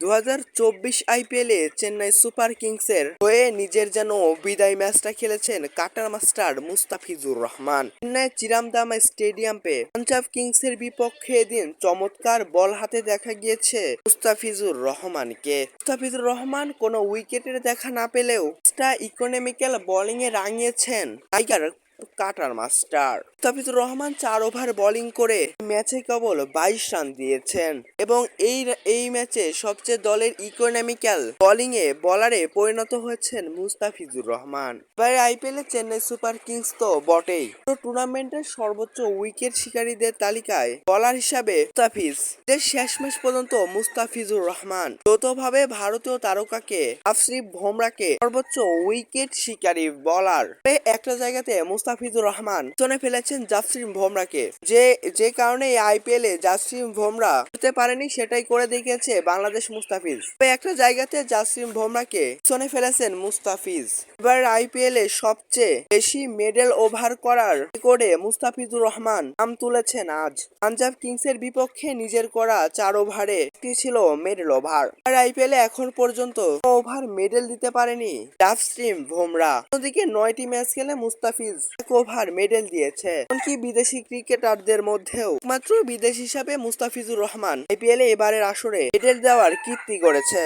দু আইপিএলে চেন্নাই সুপার কিংসের হয়ে নিজের যেন বিদায় ম্যাচটা খেলেছেন কাটার মাস্টার মুস্তাফিজুর রহমান। চেন্নাই চিরামদামা স্টেডিয়ামে পাঞ্জাব কিংসের বিপক্ষে এদিন চমৎকার বল হাতে দেখা গিয়েছে মুস্তাফিজুর রহমানকে। মুস্তাফিজুর রহমান কোনো উইকেটের দেখা না পেলেও ইকোনমিক্যাল বোলিং এ রাঙিয়েছেন tiger cutter master. Mustafizur Rahman চার ওভার বোলিং করে ম্যাচে কেবল বাইশ রান দিয়েছেন এবং এই এই ম্যাচে সবচেয়ে দলের ইকোনমিক্যাল বোলিং এ বলারে পরিণত হয়েছেন মুস্তাফিজুর রহমান। এবার আইপিএল চেন্নাই সুপার কিংস তো বটেই। টুর্নামেন্টের সর্বোচ্চ উইকেট শিকারীদের তালিকায় বলার হিসাবে মুস্তাফিজ। শেষ ম্যাচ পর্যন্ত মুস্তাফিজুর রহমান। যৌথভাবে ভারতীয় তারকাকে আফরিফ ভোমরাকে সর্বোচ্চ উইকেট শিকারী বলার একটা জায়গাতে মুস্তাফিজুর রহমান চনে ফেলেছেন জাসরিম ভোমরাকে। যে যে কারণে এই আইপিএল এ জাসরিম ভোমরা করতে পারেনি সেটাই করে দেখিয়েছে বাংলাদেশ মুস্তাফিজ। তবে একটা জায়গাতে জাসরিম ভোমরাকে চনে ফেলেছেন মুস্তাফিজ। এবার আইপিএল এ সবচেয়ে বেশি মেডেল ওভার করার রেকর্ডে মুস্তাফিজুর রহমান নাম তুলেছেন আজ। পাঞ্জাব কিংসের বিপক্ষে নিজের করা চার ওভারে একটি ছিল মেডেল ওভার আর আইপিএল এ এখন পর্যন্ত ওভার মেডেল দিতে পারেনি জাসরিম ভোমরা। অন্যদিকে নয়টি ম্যাচ খেলে মুস্তাফিজ ওভার মেডেল দিয়েছে। এমনকি বিদেশি ক্রিকেটারদের মধ্যেও। একমাত্র বিদেশ হিসাবে মুস্তাফিজুর রহমান আইপিএল এবারের আসরে মেডেল দেওয়ার কীর্তি করেছে